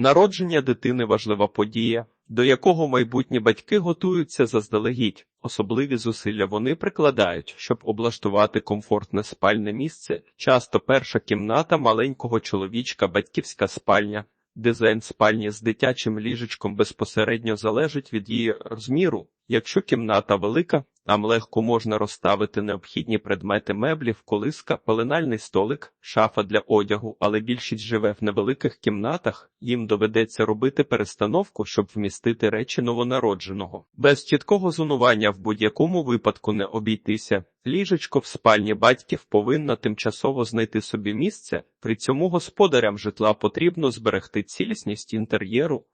Народження дитини важлива подія, до якого майбутні батьки готуються заздалегідь. Особливі зусилля вони прикладають, щоб облаштувати комфортне спальне місце. Часто перша кімната маленького чоловічка, батьківська спальня. Дизайн спальні з дитячим ліжечком безпосередньо залежить від її розміру. Якщо кімната велика, там легко можна розставити необхідні предмети меблів, колиска, пеленальний столик, шафа для одягу, але більшість живе в невеликих кімнатах, їм доведеться робити перестановку, щоб вмістити речі новонародженого. Без чіткого зонування в будь-якому випадку не обійтися. Ліжечко в спальні батьків повинна тимчасово знайти собі місце, при цьому господарям житла потрібно зберегти цілісність інтер'єру.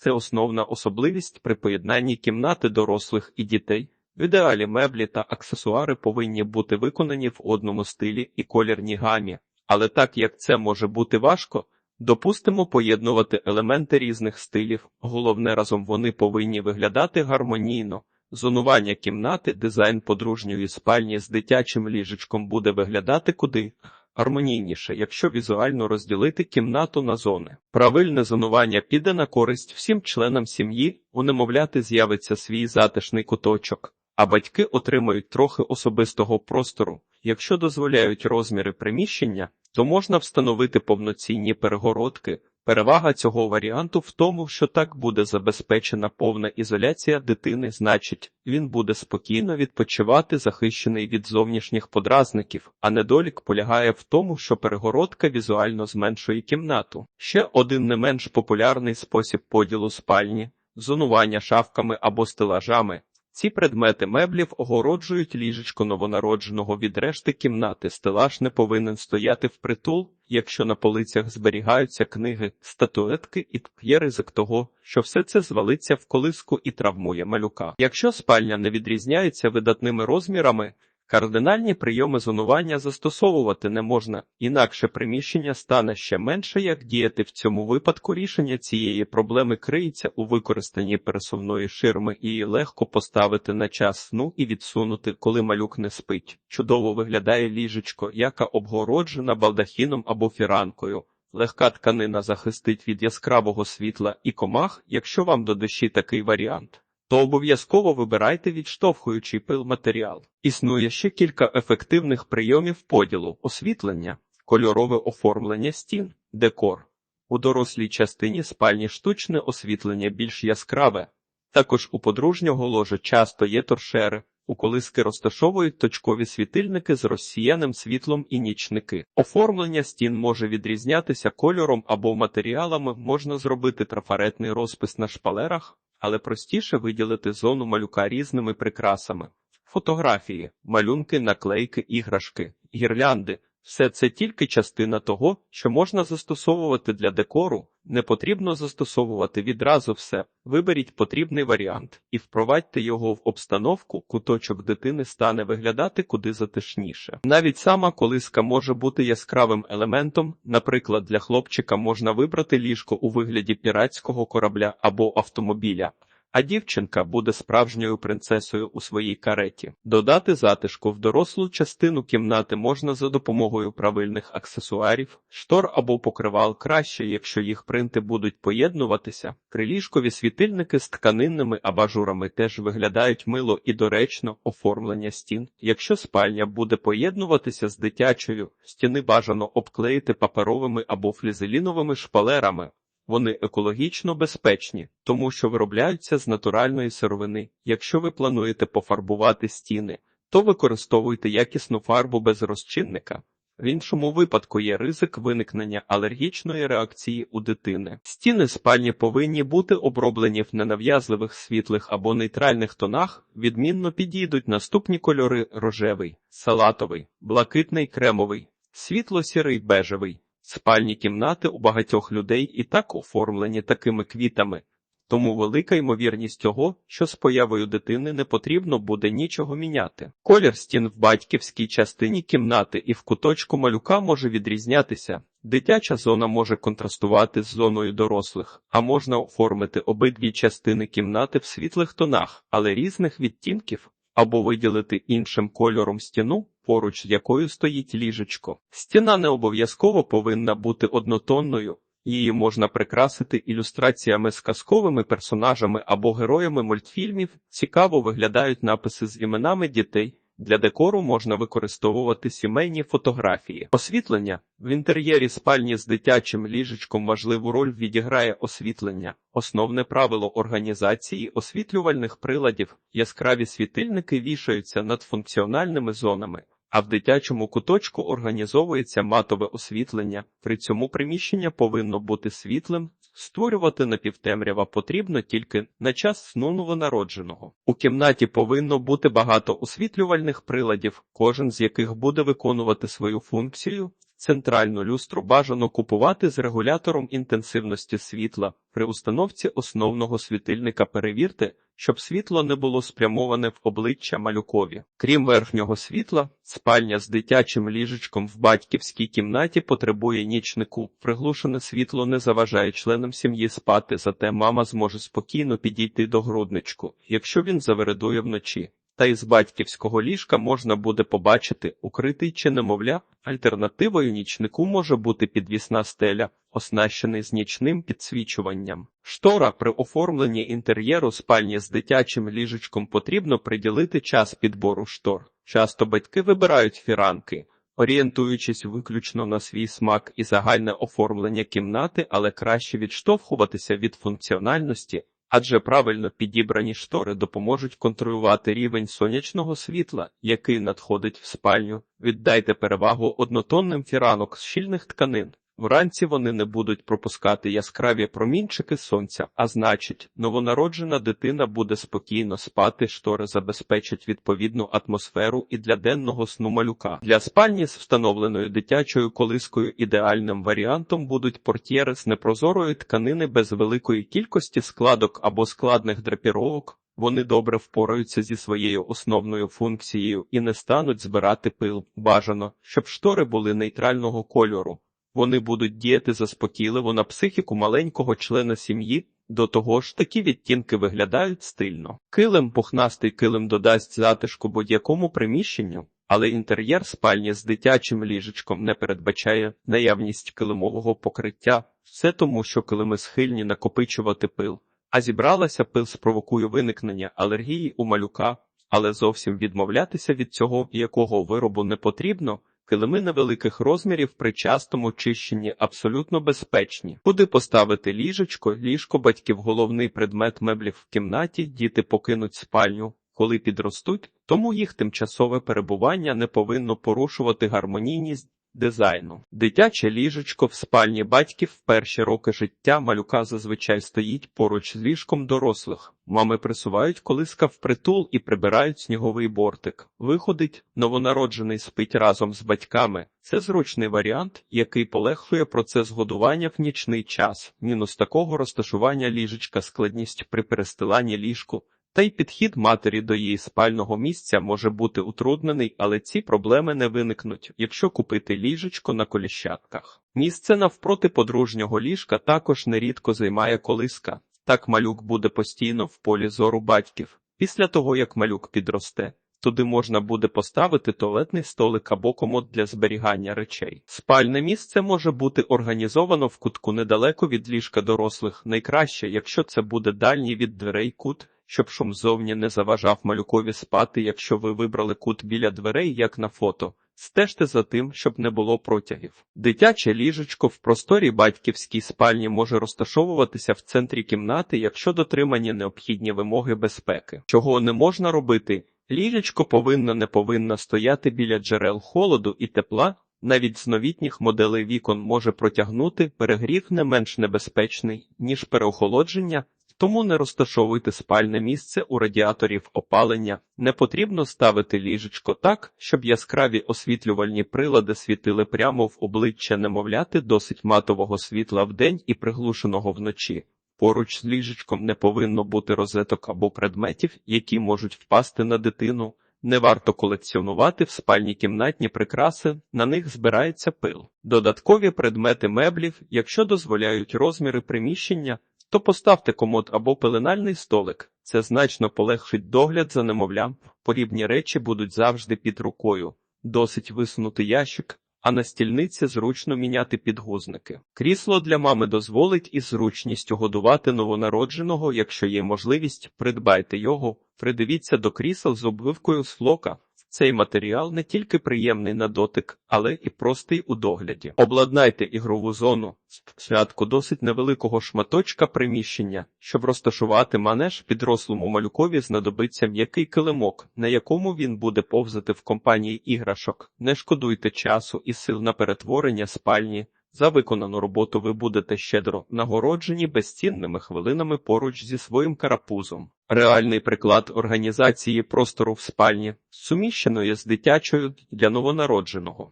Це основна особливість при поєднанні кімнати дорослих і дітей. В ідеалі меблі та аксесуари повинні бути виконані в одному стилі і колірній гамі, але так як це може бути важко, допустимо поєднувати елементи різних стилів, головне разом вони повинні виглядати гармонійно. Зонування кімнати, дизайн подружньої спальні з дитячим ліжечком буде виглядати куди гармонійніше, якщо візуально розділити кімнату на зони. Правильне зонування піде на користь всім членам сім'ї, у немовляти з'явиться свій затишний куточок, а батьки отримають трохи особистого простору. Якщо дозволяють розміри приміщення, то можна встановити повноцінні перегородки. Перевага цього варіанту в тому, що так буде забезпечена повна ізоляція дитини, значить, він буде спокійно відпочивати, захищений від зовнішніх подразників, а недолік полягає в тому, що перегородка візуально зменшує кімнату. Ще один не менш популярний спосіб поділу спальні зонування шафками або стелажами. Ці предмети меблів огороджують ліжечко новонародженого від решти кімнати. Стелаж не повинен стояти впритул, якщо на полицях зберігаються книги, статуетки і є ризик того, що все це звалиться в колиску і травмує малюка. Якщо спальня не відрізняється видатними розмірами, кардинальні прийоми зонування застосовувати не можна, інакше приміщення стане ще менше, як діяти в цьому випадку. Рішення цієї проблеми криється у використанні пересувної ширми її легко поставити на час сну і відсунути, коли малюк не спить. Чудово виглядає ліжечко, яка обгороджена балдахіном або фіранкою. Легка тканина захистить від яскравого світла і комах, якщо вам до душі такий варіант то обов'язково вибирайте відштовхуючий пилматеріал. Існує ще кілька ефективних прийомів поділу, освітлення, кольорове оформлення стін, декор. У дорослій частині спальні штучне освітлення більш яскраве. Також у подружнього ложа часто є торшери. У колиски розташовують точкові світильники з розсіяним світлом і нічники. Оформлення стін може відрізнятися кольором або матеріалами, можна зробити трафаретний розпис на шпалерах, але простіше виділити зону малюка різними прикрасами. Фотографії, малюнки, наклейки, іграшки, гірлянди все це тільки частина того, що можна застосовувати для декору, не потрібно застосовувати відразу все. Виберіть потрібний варіант і впровадьте його в обстановку, куточок дитини стане виглядати куди затишніше. Навіть сама колиска може бути яскравим елементом, наприклад, для хлопчика можна вибрати ліжко у вигляді піратського корабля або автомобіля а дівчинка буде справжньою принцесою у своїй кареті. Додати затишку в дорослу частину кімнати можна за допомогою правильних аксесуарів, штор або покривал краще, якщо їх принти будуть поєднуватися. Приліжкові світильники з тканинними абажурами теж виглядають мило і доречно оформлення стін. Якщо спальня буде поєднуватися з дитячою, стіни бажано обклеїти паперовими або флізеліновими шпалерами. Вони екологічно безпечні, тому що виробляються з натуральної сировини. Якщо ви плануєте пофарбувати стіни, то використовуйте якісну фарбу без розчинника. В іншому випадку є ризик виникнення алергічної реакції у дитини. Стіни спальні повинні бути оброблені в ненав'язливих світлих або нейтральних тонах, відмінно підійдуть наступні кольори рожевий, салатовий, блакитний кремовий, світло-сірий бежевий. Спальні кімнати у багатьох людей і так оформлені такими квітами, тому велика ймовірність того, що з появою дитини не потрібно буде нічого міняти. Колір стін в батьківській частині кімнати і в куточку малюка може відрізнятися. Дитяча зона може контрастувати з зоною дорослих, а можна оформити обидві частини кімнати в світлих тонах, але різних відтінків, або виділити іншим кольором стіну поруч з якою стоїть ліжечко. Стіна не обов'язково повинна бути однотонною. Її можна прикрасити ілюстраціями з казковими персонажами або героями мультфільмів. Цікаво виглядають написи з іменами дітей. Для декору можна використовувати сімейні фотографії. Освітлення в інтер'єрі спальні з дитячим ліжечком важливу роль відіграє освітлення. Основне правило організації освітлювальних приладів яскраві світильники вішаються над функціональними зонами. А в дитячому куточку організовується матове освітлення. При цьому приміщення повинно бути світлим. Створювати напівтемрява потрібно тільки на час сну новонародженого. У кімнаті повинно бути багато освітлювальних приладів, кожен з яких буде виконувати свою функцію. Центральну люстру бажано купувати з регулятором інтенсивності світла. При установці основного світильника перевірте, щоб світло не було спрямоване в обличчя малюкові. Крім верхнього світла, спальня з дитячим ліжечком в батьківській кімнаті потребує нічнику. Приглушене світло не заважає членам сім'ї спати, зате мама зможе спокійно підійти до грудничку, якщо він завередує вночі. Та із батьківського ліжка можна буде побачити, укритий чи немовля. Альтернативою нічнику може бути підвісна стеля, оснащений з нічним підсвічуванням. Штора при оформленні інтер'єру спальні з дитячим ліжечком потрібно приділити час підбору штор. Часто батьки вибирають фіранки, орієнтуючись виключно на свій смак і загальне оформлення кімнати, але краще відштовхуватися від функціональності. Адже правильно підібрані штори допоможуть контролювати рівень сонячного світла, який надходить в спальню. Віддайте перевагу однотонним фіранок з щільних тканин. Вранці вони не будуть пропускати яскраві промінчики сонця, а значить, новонароджена дитина буде спокійно спати, штори забезпечать відповідну атмосферу і для денного сну малюка. Для спальні з встановленою дитячою колискою ідеальним варіантом будуть портьєри з непрозорої тканини без великої кількості складок або складних драпіровок. Вони добре впораються зі своєю основною функцією і не стануть збирати пил. Бажано, щоб штори були нейтрального кольору. Вони будуть діяти заспокійливо на психіку маленького члена сім'ї. До того ж, такі відтінки виглядають стильно. Килим, пухнастий килим додасть затишку будь-якому приміщенню, але інтер'єр спальні з дитячим ліжечком не передбачає наявність килимового покриття. Все тому, що килими схильні накопичувати пил. А зібралася пил спровокує виникнення алергії у малюка, але зовсім відмовлятися від цього якого виробу не потрібно. Килими невеликих розмірів при частому чищенні абсолютно безпечні. Куди поставити ліжечко, ліжко батьків головний предмет меблів в кімнаті, діти покинуть спальню, коли підростуть, тому їх тимчасове перебування не повинно порушувати гармонійність дизайну. Дитяче ліжечко в спальні батьків в перші роки життя малюка зазвичай стоїть поруч з ліжком дорослих. Мами присувають колиска впритул і прибирають сніговий бортик. Виходить, новонароджений спить разом з батьками. Це зручний варіант, який полегшує процес годування в нічний час. Мінус такого розташування ліжечка складність при перестиланні ліжку. Та й підхід матері до її спального місця може бути утруднений, але ці проблеми не виникнуть, якщо купити ліжечко на коліщатках. Місце навпроти подружнього ліжка також нерідко займає колиска. Так малюк буде постійно в полі зору батьків. Після того, як малюк підросте, туди можна буде поставити туалетний столик або комод для зберігання речей. Спальне місце може бути організовано в кутку недалеко від ліжка дорослих, найкраще, якщо це буде дальній від дверей кут щоб шум зовні не заважав малюкові спати, якщо ви вибрали кут біля дверей, як на фото. Стежте за тим, щоб не було протягів. Дитяче ліжечко в просторій батьківській спальні може розташовуватися в центрі кімнати, якщо дотримані необхідні вимоги безпеки. Чого не можна робити? Ліжечко повинно не повинно стояти біля джерел холоду і тепла. Навіть з новітніх моделей вікон може протягнути перегрів не менш небезпечний, ніж переохолодження, тому не розташовуйте спальне місце у радіаторів опалення. Не потрібно ставити ліжечко так, щоб яскраві освітлювальні прилади світили прямо в обличчя немовляти досить матового світла вдень і приглушеного вночі. Поруч з ліжечком не повинно бути розеток або предметів, які можуть впасти на дитину. Не варто колекціонувати в спальні кімнатні прикраси, на них збирається пил. Додаткові предмети меблів, якщо дозволяють розміри приміщення, то поставте комод або пеленальний столик. Це значно полегшить догляд за немовлям. Подібні речі будуть завжди під рукою. Досить висунути ящик а на стільниці зручно міняти підгузники. Крісло для мами дозволить із зручністю годувати новонародженого, якщо є можливість, придбайте його, придивіться до крісел з обвивкою з флока. Цей матеріал не тільки приємний на дотик, але і простий у догляді. Обладнайте ігрову зону. Спочатку досить невеликого шматочка приміщення, щоб розташувати манеж підрослому малюкові знадобиться м'який килимок, на якому він буде повзати в компанії іграшок. Не шкодуйте часу і сил на перетворення спальні. За виконану роботу ви будете щедро нагороджені безцінними хвилинами поруч зі своїм карапузом. Реальний приклад організації простору в спальні, суміщеної з дитячою для новонародженого.